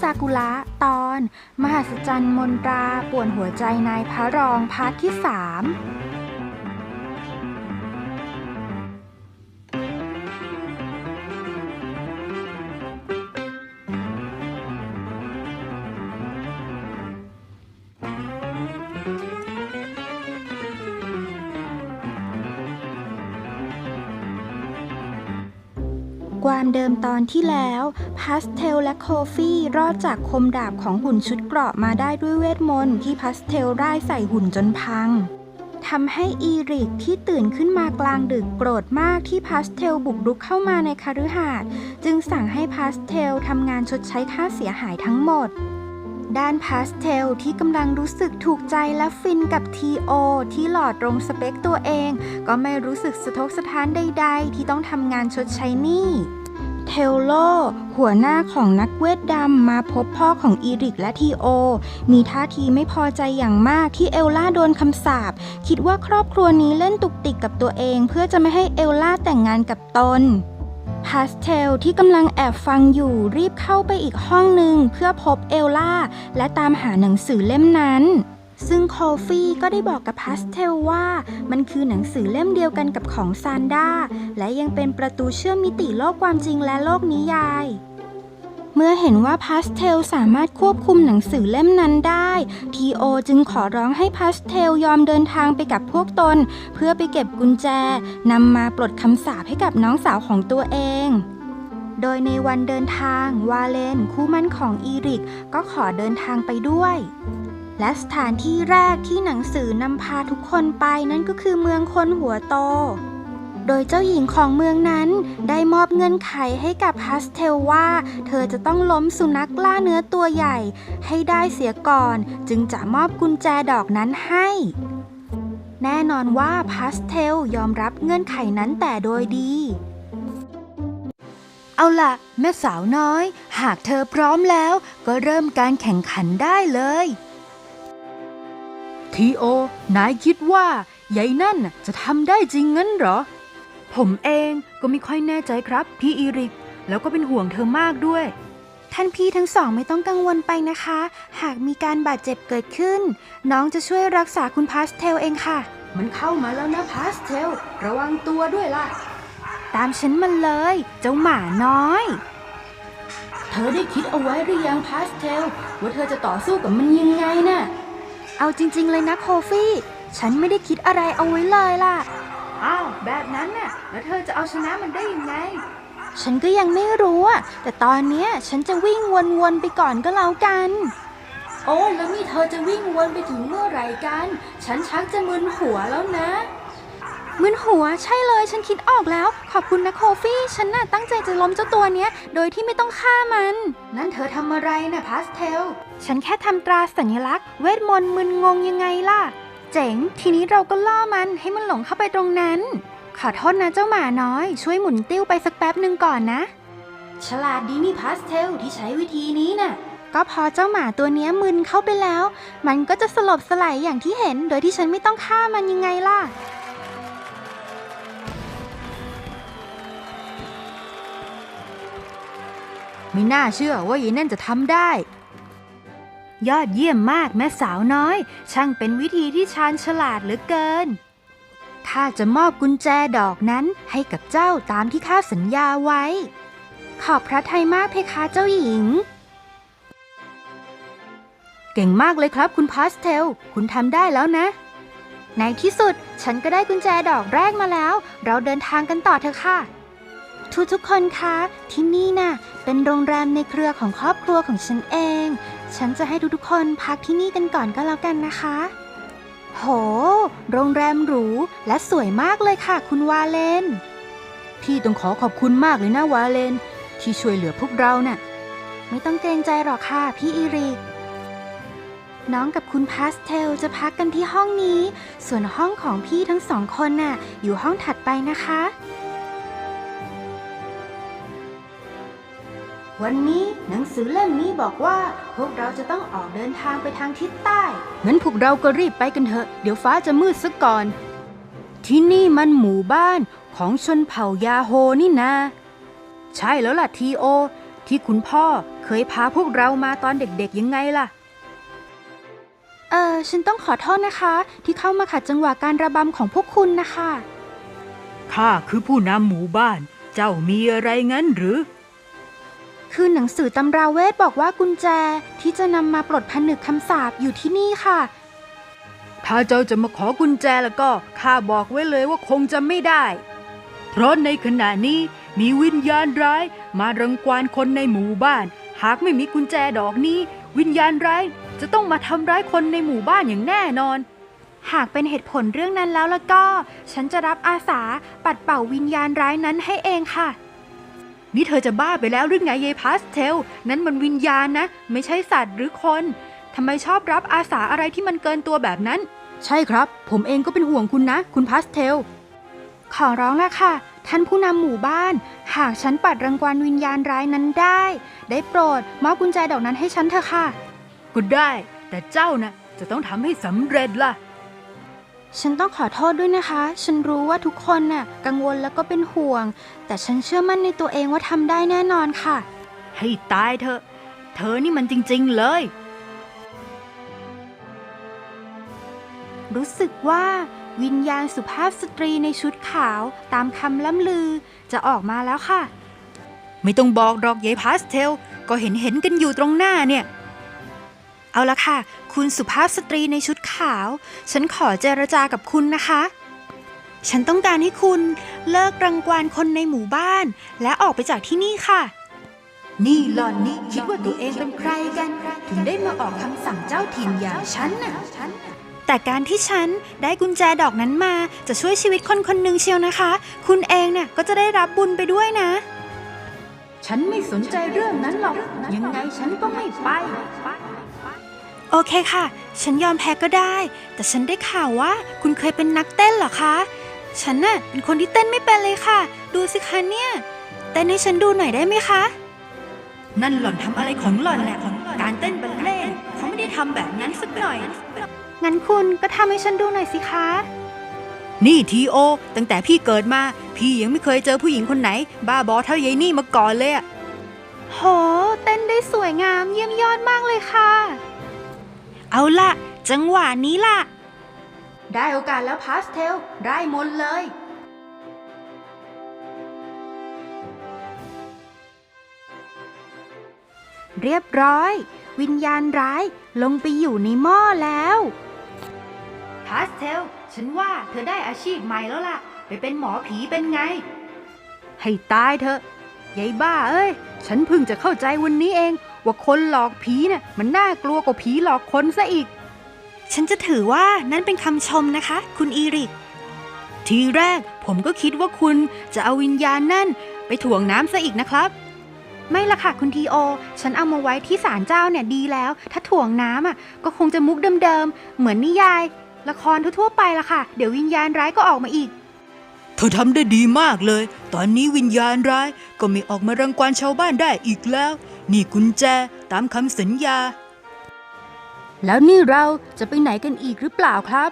ซากุระตอน มหัศจรรย์มนตราป่วนหัวใจนายพระรองพาร์ทที่สาม ความเดิมตอนที่แล้วพาสเทลและโคฟี่รอดจากคมดาบของหุ่นชุดเกราะมาได้ด้วยเวทมนต์ที่พาสเทลได้ใส่หุ่นจนพังทำให้อีริกที่ตื่นขึ้นมากลางดึกโกรธมากที่พาสเทลบุกรุกเข้ามาในคฤหาสน์จึงสั่งให้พาสเทลทำงานชดใช้ค่าเสียหายทั้งหมด ด้านพาสเทลที่กำลังรู้สึกถูกใจและฟินกับทีโอที่หล่อตรงสเปคตัวเอง ก็ไม่รู้สึกสะทกสะท้านใดๆ ที่ต้องทำงานชดใช้หนี้เทลโล หัวหน้าของนักเวทดำมาพบพ่อของอีริกและทีโอ มีท่าทีไม่พอใจอย่างมากที่เอลล่าโดนคำสาป คิดว่าครอบครัวนี้เล่นตุกติกกับตัวเอง เพื่อจะไม่ให้เอลล่าแต่งงานกับตน พาสเทลที่กำลังแอบฟังอยู่รีบเข้าไปอีกห้องหนึ่งเพื่อพบเอลล่า และตามหาหนังสือเล่มนั้น ซึ่งโคฟี่ก็ได้บอกกับพาสเทลว่ามันคือหนังสือเล่มเดียวกันกับของซานด้าและยังเป็นประตูเชื่อมมิติโลกความจริงและโลกนิยาย เมื่อเห็นว่าพาสเทลสามารถควบคุมหนังสือเล่มนั้นได้ ทีโอจึงขอร้องให้พาสเทลยอมเดินทางไปกับพวกตน เพื่อไปเก็บกุญแจนำมาปลดคำสาปให้กับน้องสาวของตัวเองโดยในวันเดินทาง วาเลน คู่มั่นของอีริก ก็ขอเดินทางไปด้วย และสถานที่แรกที่หนังสือนำพาทุกคนไปนั่นก็คือเมืองคนหัวโต โดยเจ้าหญิงของเมืองนั้น ได้มอบเงื่อนไขให้กับพาสเทลว่า เธอจะต้องล้มสุนัขล่าเนื้อตัวใหญ่ ให้ได้เสียก่อน จึงจะมอบกุญแจดอกนั้นให้แน่นอนว่าพาสเทลยอมรับเงื่อนไขนั้นแต่โดยดี เอาล่ะ แม่สาวน้อย หากเธอพร้อมแล้ว ก็เริ่มการแข่งขันได้เลย ทีโอ นายคิดว่ายายนั่นจะทำได้จริงงั้นเหรอ ผมเองก็ไม่ค่อยแน่ใจครับ พี่อีริก แล้วก็เป็นห่วงเธอมากด้วย ท่านพี่ทั้งสองไม่ต้องกังวลไปนะคะ หากมีการบาดเจ็บเกิดขึ้น น้องจะช่วยรักษาคุณพาสเทลเองค่ะ มันเข้ามาแล้วนะพาสเทล ระวังตัวด้วยล่ะ ตามฉันมาเลย เจ้าหมาน้อย เธอได้คิดเอาไว้หรือยังพาสเทล ว่าเธอจะต่อสู้กับมันยังไงน่ะเอาจริง ๆ เลยนะโคฟี่ ฉันไม่ได้คิดอะไรเอาไว้เลยล่ะอ้าว แบบนั้นน่ะ แล้วเธอจะเอาชนะมันได้ยังไง ฉันก็ยังไม่รู้อะแต่ตอนเนี้ยฉันจะวิ่งวนๆไปก่อนก็แล้วกัน โอ้แล้วนี่เธอจะวิ่งวนไปถึงเมื่อไหร่กัน ฉันชักจะมึนหัวแล้วนะ มึนหัวใช่เลยฉันคิดออกแล้ว ขอบคุณนะโคฟี่ ฉันน่ะตั้งใจจะล้มเจ้าตัวเนี้ย โดยที่ไม่ต้องฆ่ามัน นั่นเธอทำอะไรนะพาสเทล ฉันแค่ทำตราสัญลักษณ์เวทมนต์มึนงงยังไงล่ะ เจ๋ง ทีนี้เราก็ล่อมันให้มันหลงเข้าไปตรงนั้น ขอโทษนะเจ้าหมาน้อย ช่วยหมุนติ้วไปสักแป๊บหนึ่งก่อนนะ ฉลาดดีนี่พาสเทลที่ใช้วิธีนี้น่ะ ก็พอเจ้าหมาตัวเนี้ยมึนเข้าไปแล้ว มันก็จะสลบสลายอย่างที่เห็น โดยที่ฉันไม่ต้องฆ่ามันยังไงล่ะไม่น่าเชื่อว่ายายนั่นจะทำได้ ยอดเยี่ยมมากแม่สาวน้อย ช่างเป็นวิธีที่ชาญฉลาดเหลือเกิน ข้าจะมอบกุญแจดอกนั้นให้กับเจ้าตามที่ข้าสัญญาไว้ ขอบพระทัยมากเพคะเจ้าหญิง เก่งมากเลยครับคุณพาสเทล คุณทำได้แล้วนะ ในที่สุดฉันก็ได้กุญแจดอกแรกมาแล้ว เราเดินทางกันต่อเถอะค่ะทุกทุกคนคะ ที่นี่น่ะ เป็นโรงแรมในเครือของครอบครัวของฉันเอง ฉันจะให้ทุกๆคนพักที่นี่กันก่อนก็แล้วกันนะคะ โห โรงแรมหรูและสวยมากเลยค่ะ คุณวาเลน พี่ต้องขอขอบคุณมากเลยนะวาเลน ที่ช่วยเหลือพวกเราน่ะ ไม่ต้องเกรงใจหรอกค่ะ พี่อีริก น้องกับคุณพาสเทลจะพักกันที่ห้องนี้ ส่วนห้องของพี่ทั้งสองคนน่ะ อยู่ห้องถัดไปนะคะ วันนี้หนังสือเล่มนี้บอกว่า พวกเราจะต้องออกเดินทางไปทางทิศใต้ งั้นพวกเราก็รีบไปกันเถอะ เดี๋ยวฟ้าจะมืดซะก่อน ที่นี่มันหมู่บ้านของชนเผ่ายาโฮนี่นา ใช่แล้วล่ะทีโอ ที่คุณพ่อเคยพาพวกเรามาตอนเด็กๆยังไงล่ะ เออฉันต้องขอโทษนะคะ ที่เข้ามาขัดจังหวะการระบำของพวกคุณนะคะ ข้าคือผู้นำหมู่บ้าน เจ้ามีอะไรงั้นหรือ คือหนังสือตำราเวทบอกว่ากุญแจที่จะนำมาปลดผนึกคำสาปอยู่ที่นี่ค่ะ ถ้าเจ้าจะมาขอกุญแจแล้วก็ข้าบอกไว้เลยว่าคงจะไม่ได้ เพราะในขณะนี้มีวิญญาณร้าย มารังควานคนในหมู่บ้าน หากไม่มีกุญแจดอกนี้ วิญญาณร้าย จะต้องมาทำร้ายคนในหมู่บ้านอย่างแน่นอน หากเป็นเหตุผลเรื่องนั้นแล้วแล้วก็ ฉันจะรับอาสาปัดเป่าวิญญาณร้ายนั้นให้เองค่ะ นี่เธอจะบ้าไปแล้วหรือไงยายพาสเทล นั้นมันวิญญาณนะ ไม่ใช่สัตว์หรือคนทำไมชอบรับอาสาอะไรที่มันเกินตัวแบบนั้น ใช่ครับ ผมเองก็เป็นห่วงคุณนะ คุณพาสเทล ขอร้องละค่ะ ท่านผู้นำหมู่บ้าน หากฉันปัดรังควานวิญญาณร้ายนั้นได้ ได้โปรดมอบกุญแจดอกนั้นให้ฉันเถอะค่ะ ก็ได้ แต่เจ้านะจะต้องทำให้สำเร็จล่ะ ฉันต้องขอโทษด้วยนะคะ ฉันรู้ว่าทุกคนน่ะกังวลแล้วก็เป็นห่วง แต่ฉันเชื่อมั่นในตัวเองว่าทำได้แน่นอนค่ะ ให้ตายเถอะ เธอนี่มันจริงๆเลย รู้สึกว่าวิญญาณสุภาพสตรีในชุดขาวตามคำล่ำลือจะออกมาแล้วค่ะ ไม่ต้องบอกดอกยายพาสเทล ก็เห็นเห็นๆกันอยู่ตรงหน้าเนี่ย เอาละค่ะ คุณสุภาพสตรีในชุดขาว ฉันขอเจรจากับคุณนะคะ ฉันต้องการให้คุณเลิกรังควานคนในหมู่บ้าน และออกไปจากที่นี่ค่ะ นี่หล่อนนี่คิดว่าตัวเองเป็นใครกัน ถึงได้มาออกคำสั่งเจ้าถิ่นอย่างฉันน่ะแต่การที่ฉันได้กุญแจดอกนั้นมาจะช่วยชีวิตคนคนหนึ่งเชียวนะคะ คุณเองเนี่ยก็จะได้รับบุญไปด้วยนะ ฉันไม่สนใจเรื่องนั้นหรอก ยังไงฉันก็ไม่ไป โอเคค่ะ ฉันยอมแพ้ก็ได้ แต่ฉันได้ข่าวว่าคุณเคยเป็นนักเต้นเหรอคะ ฉันน่ะเป็นคนที่เต้นไม่เป็นเลยค่ะ ดูสิคะเนี่ย เต้นให้ฉันดูหน่อยได้ไหมคะ นั่นหล่อนทำอะไรของหล่อนแหละการเต้นบัลเล่ต์เขาไม่ได้ทำแบบนั้นสักหน่อย งั้นคุณก็ทำให้ฉันดูหน่อยสิคะ นี่ทีโอ ตั้งแต่พี่เกิดมา พี่ยังไม่เคยเจอผู้หญิงคนไหน บ้าบอเท่ายายนี่มาก่อนเลยอะโห เต้นได้สวยงามเยี่ยมยอดมากเลยค่ะ เอาล่ะ จังหวะนี้ล่ะ ได้โอกาสแล้วพาสเทล ได้หมดเลย เรียบร้อย วิญญาณร้ายลงไปอยู่ในหม้อแล้วพาสเทล ฉันว่าเธอได้อาชีพใหม่แล้วล่ะ ไปเป็นหมอผีเป็นไง ให้ตายเถอะยายบ้าเอ้ย ฉันเพิ่งจะเข้าใจวันนี้เอง ว่าคนหลอกผีเนี่ยมันน่ากลัวกว่าผีหลอกคนซะอีก ฉันจะถือว่านั่นเป็นคำชมนะคะ คุณอีริก ทีแรกผมก็คิดว่าคุณจะเอาวิญญาณนั่นไปถ่วงน้ำซะอีกนะครับ ไม่ละค่ะคุณทีโอ ฉันเอามาไว้ที่ศาลเจ้าเนี่ยดีแล้ว ถ้าถ่วงน้ำอะก็คงจะมุกเดิมๆเหมือนนิยาย ละครทั่วๆไปละค่ะ เดี๋ยววิญญาณร้ายก็ออกมาอีกเธอทำได้ดีมากเลย ตอนนี้วิญญาณร้ายก็ไม่ออกมารังควานชาวบ้านได้อีกแล้ว นี่กุญแจตามคำสัญญา แล้วนี่เราจะไปไหนกันอีกหรือเปล่าครับ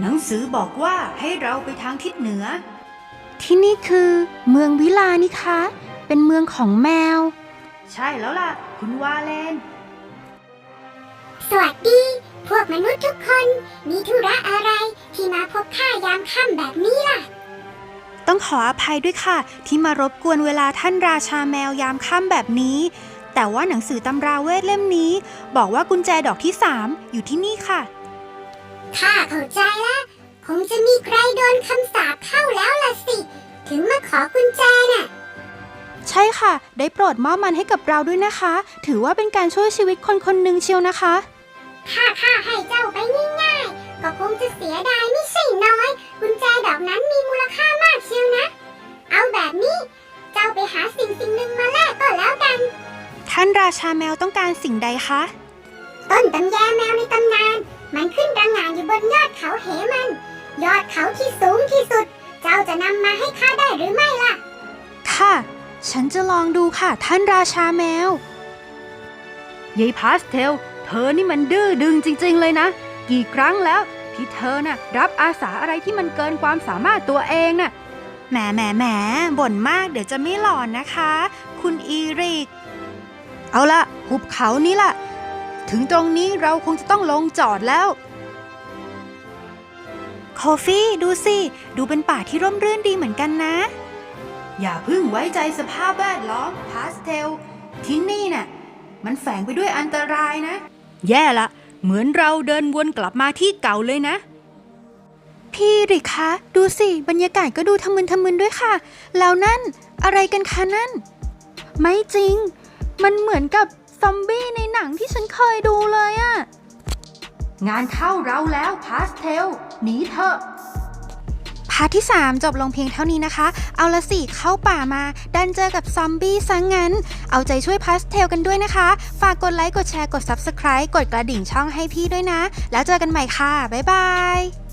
หนังสือบอกว่าให้เราไปทางทิศเหนือ ที่นี่คือเมืองวิลานี่คะ เป็นเมืองของแมว ใช่แล้วล่ะ คุณวาเลน สวัสดี พวกมนุษย์ทุกคน มีธุระอะไรที่มาพบข้ายามค่ำแบบนี้ล่ะ ต้องขออภัยด้วยค่ะ ที่มารบกวนเวลาท่านราชาแมวยามค่ำแบบนี้ แต่ว่าหนังสือตำราเวทเล่มนี้ บอกว่ากุญแจดอกที่3อยู่ที่นี่ค่ะ ข้าเข้าใจแล้วคงจะมีใครโดนคำสาปเข้าแล้วล่ะสิ ถึงมาขอกุญแจน่ะ ใช่ค่ะ ได้โปรดมอบมันให้กับเราด้วยนะคะ ถือว่าเป็นการช่วยชีวิตคนคนหนึ่งเชียวนะคะถ้าข้าให้เจ้าไปง่ายๆ ก็คงจะเสียดายไม่ใช่น้อย กุญแจดอกนั้นมีมูลค่ามากเชียวนะ เอาแบบนี้ เจ้าไปหาสิ่งสิ่งหนึ่งมาแลกก็แล้วกัน ท่านราชาแมวต้องการสิ่งใดคะ ต้นตำแยแมวในตำนาน มันขึ้นระหง่านอยู่บนยอดเขาเหมัน ยอดเขาที่สูงที่สุด เจ้าจะนำมาให้ข้าได้หรือไม่ล่ะ ค่ะ ฉันจะลองดูค่ะ ท่านราชาแมวยายพาสเทล เธอนี่มันดื้อดึงจริง ๆ เลยนะ กี่ครั้งแล้ว ที่เธอน่ะรับอาสาอะไรที่มันเกินความสามารถตัวเองน่ะแหมแหมแหมบ่นมากเดี๋ยวจะไม่หลอนนะคะ คุณอีริก เอาละหุบเขานี้ล่ะ ถึงตรงนี้เราคงจะต้องลงจอดแล้วโคฟี่ดูสิ ดูเป็นป่าที่ร่มรื่นดีเหมือนกันนะ อย่าเพึ่งไว้ใจสภาพแวดล้อมพาสเทล ที่นี่น่ะ มันแฝงไปด้วยอันตรายนะ แย่ละ เหมือนเราเดินวนกลับมาที่เก่าเลยนะ พี่ริกคะ ดูสิ บรรยากาศก็ดูทำมึนทำมึนด้วยค่ะ แล้วนั่น อะไรกันคะนั่น ไม่จริง มันเหมือนกับซอมบี้ในหนังที่ฉันเคยดูเลยอะงานเข้าเราแล้วพาสเทลหนีเถอะพาร์ทที่ 3 จบลงเพียงเท่านี้นะคะ เอาละสิเข้าป่ามา ดันเจอกับซอมบี้ซะงงั้น เอาใจช่วยพาสเทลกันด้วยนะคะ ฝากกดไลค์ กดแชร์ กด Subscribe กดกระดิ่งช่องให้พี่ด้วยนะ แล้วเจอกันใหม่ค่ะ บ๊ายบาย